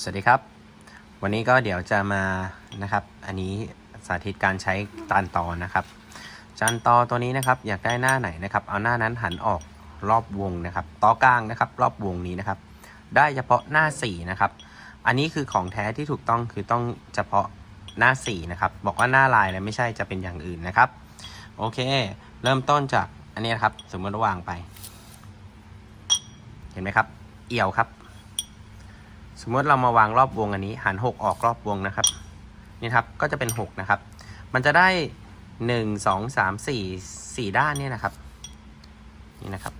สวัสดีครับ วันนี้ก็เดี๋ยวจะมานะครับ อันนี้สาธิตการใช้จานต่อนะครับ จานต่อตัวนี้นะครับ อยากได้หน้าไหนนะครับ เอาหน้านั้นหันออกรอบวงนะครับต่อกลางนะครับ รอบวงนี้นะครับ ได้เฉพาะหน้า4นะครับ อันนี้คือของแท้ที่ถูกต้องคือต้องเฉพาะหน้า4นะครับ บอกว่าหน้าลายแล้วไม่ใช่จะเป็นอย่างอื่นนะครับ โอเค เริ่มต้นจากอันนี้นครับ สมมติว่าวางไป เห็นไหมครับ เอี่ยวครับ สมมติเรามาวางรอบวงอันนี้หัน6ออกรอบวงนะครับ นี่ครับก็จะเป็น6นะครับ มันจะได้1 2 3 4 4ด้านเนี่ยนะครับ นี่นะครับ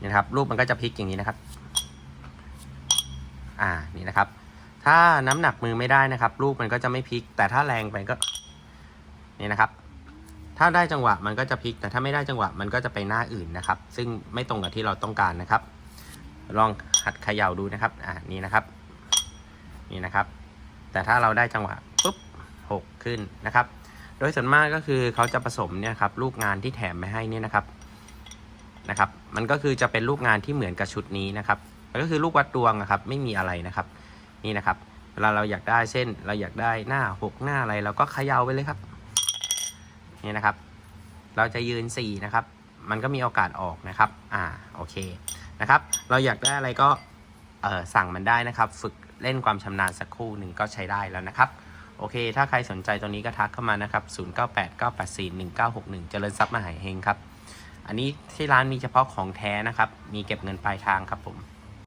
นี่นะครับ รูปมันก็จะพลิกอย่างนี้นะครับ อ่านี่นะครับ ถ้าน้ำหนักมือไม่ได้นะครับ รูปมันก็จะไม่พลิก แต่ถ้าแรงไปก็นี่นะครับ ถ้าได้จังหวะมันก็จะพลิก แต่ถ้าไม่ได้จังหวะมันก็จะไปหน้าอื่นนะครับ ซึ่งไม่ตรงกับที่เราต้องการนะครับ ลอง หัดเขย่าดูนะครับ อ่านี่นะครับ นี่นะครับ แต่ถ้าเราได้จังหวะปุ๊บหกขึ้นนะครับ โดยส่วนมากก็คือเขาจะผสมเนี่ยครับลูกงานที่แถมมาให้นี่นะครับนะครับ มันก็คือจะเป็นลูกงานที่เหมือนกับชุดนี้นะครับมันก็คือลูกวัดดวงนะครับ ไม่มีอะไรนะครับ นี่นะครับเวลาเราอยากได้เส้นเราอยากได้หน้าหกหน้าอะไรเราก็เขย่าไปเลยครับ นี่นะครับ เราจะยืนสี่นะครับ มันก็มีโอกาสออกนะครับ อ่า โอเค นะครับ เราอยากได้อะไรก็สั่งมันได้นะครับ ฝึกเล่นความชำนาญสักครู่หนึ่งก็ใช้ได้แล้วนะครับ โอเค ถ้าใครสนใจตัวนี้ก็ทักเข้ามานะครับ 0989841961 เจริญทรัพย์มหาเฮงครับ อันนี้ที่ร้านมีเฉพาะของแท้นะครับ มีเก็บเงินปลายทางครับผม